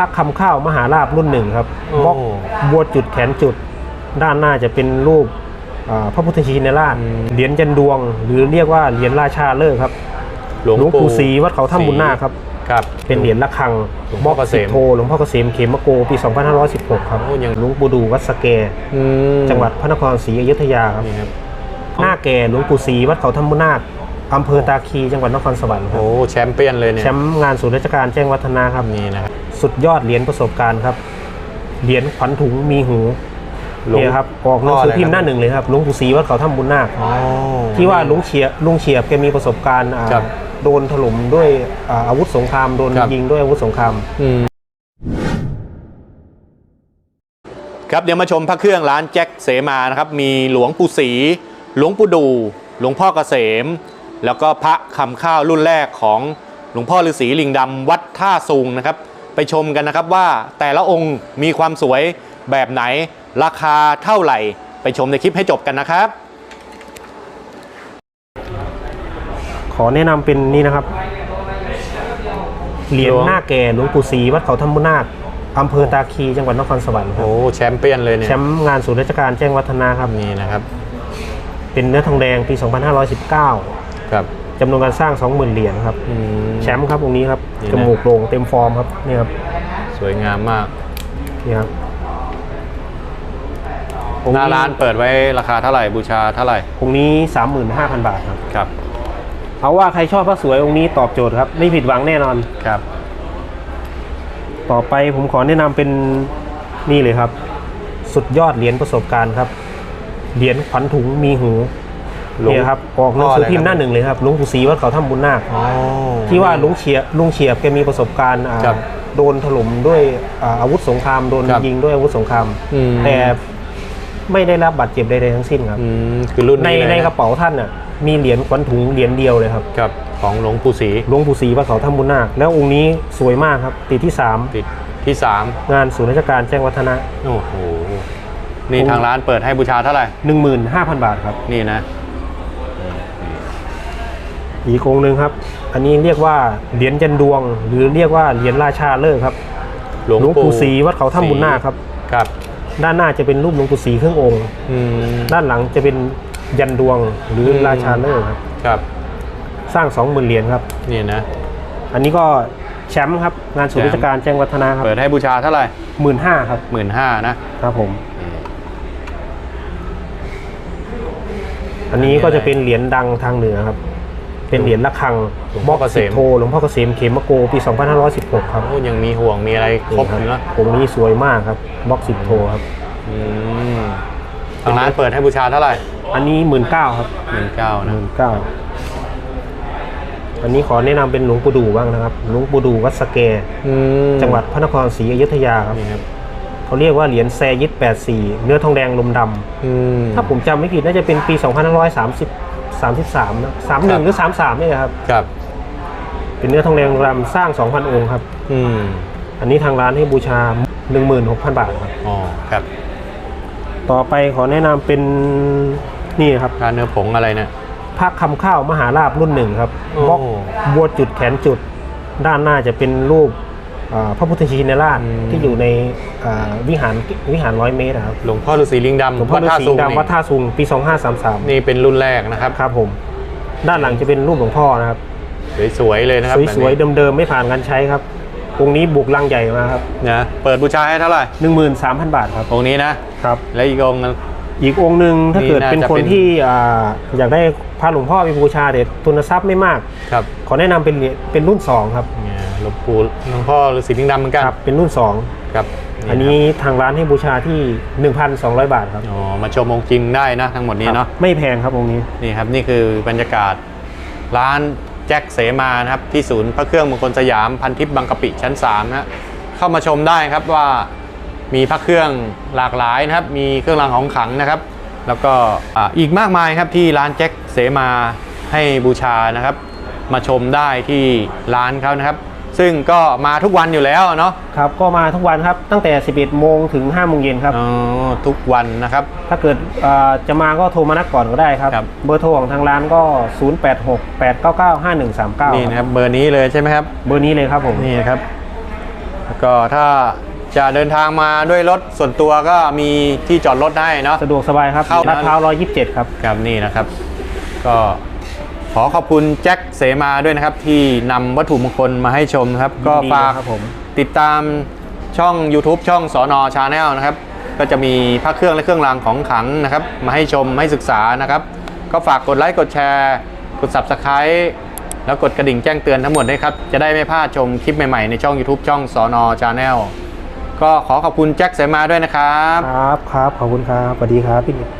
ระคำข้าวมหาราบรุ่นหนึ่งครับโอ้บล็อกบัวจุดแขนจุด ด้านหน้าจะเป็นรูปอ่าพระพุทธชินราชอืมเหรียญจันดวง หรือเรียกว่าเหรียญราชาเลิกษ์ครับหลวงหลวงปู่ศรีวัดเขาถ้ำบุญนาคครับครับเป็นเหรียญระฆังหลวงบพ่ล็ออกเกษสิบมโทหลวงพ่อเกษมเขมโกปี 2516 ครับโอ้ยังหลวงปู่ดูวัดสะแกอืมจังหวัดพระนครศรีอยุธยาครับนี่ครับหน้าแก่หลวงปู่ศรีวัดเขาถ้ำบุญนาค อำเภอตาคีจังหวัดนครสวรรค์ครัโอ้บแชมเปี้ยนเลยเนี่ยแชมป์งานศูนย์ราชการแจ้งวัฒนะครับนี่นะครับสุดยอดเหรียญประสบการณ์ครับเหรียญขวัญถุงมีหูหลวงเนี่ยครับออกหนังสือพิมพ์หน้าหนึ่งเลยครับหลวงปู่ศรีวัดเขาถ้ำบุญนาคอ๋อที่ว่าลุงเฉียบลุงเฉียบแกมีประสบการณ์อ่าครับโดนถล่มด้วยอ่าอาวุธสงครามโดนครับยิงด้วยอาวุธสงครามอืมครับเดี๋ยวมาชมพระเครื่องร้านแจ็คเสมานะครับมีหลวงปู่ศรีหลวงปู่ดูหลวงพ่อเกษม แล้วก็พระคำข้าวรุ่นแรกของหลวงพ่อฤาษีลิงดำวัดท่าซุงนะครับ ไปชมกันนะครับว่าแต่ละองค์มีความสวยแบบไหนราคาเท่าไหร่ ไปชมในคลิปให้จบกันนะครับ ขอแนะนำเป็นนี่นะครับเหรียญหลวงหน้าแก่หลวงปู่ศรีวัดเขาถ้ำบุญนาคอำเภอตาคีจังหวัดนครสวรรค์ครับโอ้แชมเปี้ยนเลยเนี่ยแชมป์งานศูนย์ราชการแจ้งวัฒนะครับนี่นะครับ เป็นเนื้อทองแดงปี 2519 ครับจำนวนการสร้าง 20,000 เหรียญครับอืม แชมป์ครับองค์นี้ครับนี่นะจมูกโด่งเต็มฟอร์มครับนี่ครับสวยงามมาก นี่ครับหน้าร้านเปิดไว้ราคาเท่าไหร่บูชาเท่าไหร่องค์นี้ 35,000 บาทครับครับเอาว่าใครชอบพระสวยองค์นี้ตอบโจทย์ครับไม่ผิดหวังแน่นอน ครับ ต่อไปผมขอแนะนำเป็นนี่เลยครับ สุดยอดเหรียญประสบการณ์ครับ เหรียญขวัญถุงมีหูหลวง เนี่ยครับออกหนังสือพิมพ์หน้าหนึ่งเลยครับหลวงปู่ศรีวัดเขาถ้ำบุญนาคอ๋อที่ว่าลุงเฉียบลุงเฉียบแกมีประสบการณ์อ่าครับโดนถล่มด้วยอ่าอาวุธสงครามโดนครับยิงด้วยอาวุธสงครามอืมแต่ไม่ได้รับบาดเจ็บใดๆทั้งสิ้นครับอืมคือรุ่นในนี้เลยในนะกระเป๋าท่านน่ะมีเหรียญขวัญถุงเหรียญเดียวเลยครับครับ ของหลวงปู่ศรีหลวงปู่ศรีวัดเขาถ้ำบุญนาคแล้วองค์นี้สวยมากครับ ติดที่ติดที่สาม3งานศูนย์ราชการแจ้งวัฒนะโอ้โหนี่ทางร้านเปิดให้บูชาเท่าไหร่15,000บาทครับนี่นะ อีกองค์หนึ่งครับ อันนี้เรียกว่าเหรียญจันดวง หรือเรียกว่าเหรียญราชาเลิกษ์ครับหลวงปู่ศรีวัดเขาถ้ำบุญนาคครับครับ ด้านหน้าจะเป็นรูปหลวงปู่ศรีเครื่ององค์อืมด้านหลังจะเป็นยันดวงหรืออมราชาเลิกษ์ครับครับ สร้าง20,000เหรียญครับนี่นะ อันนี้ก็แชมป์ครับงานศูนย์ราชการแจ้งวัฒนะครับเปิดให้บูชาเท่าไหร่หมื่นห้าครับหมื่นห้านะครับผมอันนี้ก็จะเป็นเหรียญดังทางเหนือครับ เป็นเหรียญระฆังหลวงพ่อเกษมโทหลวงพ่อเกษมเขมโกปี 2516 ครับโอ้ยังมีห่วงมีอะไรครบอยู่นี่นะองค์นี้สวยมากครับบล็อกสิบโทครับ อืมทางร้านเปิดให้บูชาเท่าไหร่อันนี้หมื่นเก้าครับหมื่นเก้าหนะมื่นเก้าอันนี้ขอแนะนำเป็นหลวงปู่ดูบ้างนะครับ หลวงปู่ดูวัดสะแก อืมจังหวัดพระนครศรีอยุธยาครับ นี่ครับเขาเรียกว่าเหรียญแซยิด84 เนื้อทองแดงลมดำ อืมถ้าผมจำไม่ผิดน่าจะเป็นปี 2530 33นะ31 หรือ 33นี่แหละครับ ครับ เป็นเนื้อทองแดงลมดำสร้าง 2,000 องค์ครับ อืมอันนี้ทางร้านให้บูชา 16,000 บาทครับ อ๋อครับต่อไปขอแนะนำเป็นนี่ครับการเนื้อผงอะไรเนี่ย พระคำข้าวมหาราบรุ่นหนึ่งครับโอ้ บล็อกบัวจุดแขนจุด ด้านหน้าจะเป็นรูปอ่า พระพุทธชินราชที่อยู่ในอ่าวิหารวิหารร้อยเมตรอะครับหลวงพ่อฤาษีลิงดำหลวงพ่อฤาษีวัดท่าซุงดำวัดท่าซุงปี 2533 นี่เป็นรุ่นแรกนะครับครับผม ด้านหลังจะเป็นรูปหลวงพ่อนะครับ สวยๆเลยนะครับสวยๆเดิมๆไม่ผ่านการใช้ครับองค์นี้บุกลังใหญ่มาครับๆนะเปิดบูชาให้เท่าไหร่13,000บาทครับองค์นี้นะครับ และอีกองค์นึงอีกองค์หนึ่งถ้าเกิดนี่น่าเป็นจะคนเป็นที่อ่าอยากได้พระหลวงพ่อไปบูชาเด็ดทุนทรัพย์ไม่มากครับขอแนะนำเป็นเหรียญเป็นรุ่น2ครับเนี่ย หลวงปู่หลวงพ่อฤาษีลิงดำเหมือนกันครับเป็นรุ่นครับ2อันนี้ทางร้านให้บูชาที่ 1,200 บาทครับอ๋อมาชมองค์จริงได้นะทั้งหมดนี้ครับเนาะไม่แพงครับองค์นี้นี่ครับนี่คือบรรยากาศร้านแจ็คเสมานะครับที่ศูนย์พระเครื่องมงคลสยามพันทิพย์บางกะปิชั้น3นะฮะเข้ามาชมได้ครับว่ามีพระเครื่องหลากหลายนะครับ มีเครื่องรางของขลังนะครับ แล้วก็อ่าอีกมากมายครับที่ร้านแจ็คเสมาให้บูชานะครับ มาชมได้ที่ร้านเขานะครับ ซึ่งก็มาทุกวันอยู่แล้วเนาะครับ ก็มาทุกวันครับตั้งแต่ 11 โมงถึง 5 โมงเย็นครับ อ๋อ ทุกวันนะครับ ถ้าเกิดเอ่อจะมาก็โทรมานัดก่อนก็ได้ครับ ครับ เบอร์โทรของทางร้านก็ 0868995139นี่นะครับเบอร์นี้เลยใช่ไหมครับ เบอร์นี้เลยครับผม นี่นะครับ แล้วก็ถ้าจะเดินทางมาด้วยรถส่วนตัวก็มีที่จอดรถให้เนาะ สะดวกสบายครับเข้า ลาดพร้าว127 ครับ ครับนี่นะครับ ก็ ขอขอบคุณแจ็คเสมาด้วยนะครับ ที่นำวัตถุมงคลมาให้ชมนะครับ ก็ยินดีฝากครับผมติดตามช่อง YouTube ช่องสอนอชาแนลนะครับ ก็จะมีพระเครื่องและเครื่องรางของขลังนะครับ มาให้ชมให้ศึกษานะครับ ก็ฝากกดไลค์กดแชร์ กด Subscribe แล้วกดกระดิ่งแจ้งเตือนทั้งหมดด้วยครับ จะได้ไม่พลาดชมคลิปใหม่ๆในช่อง YouTube ช่องสอนอชาแนลก็ขอขอบคุณแจ็คเสมาด้วยนะครับ ครับครับขอบคุณครับสวัสดีครับพี่นิด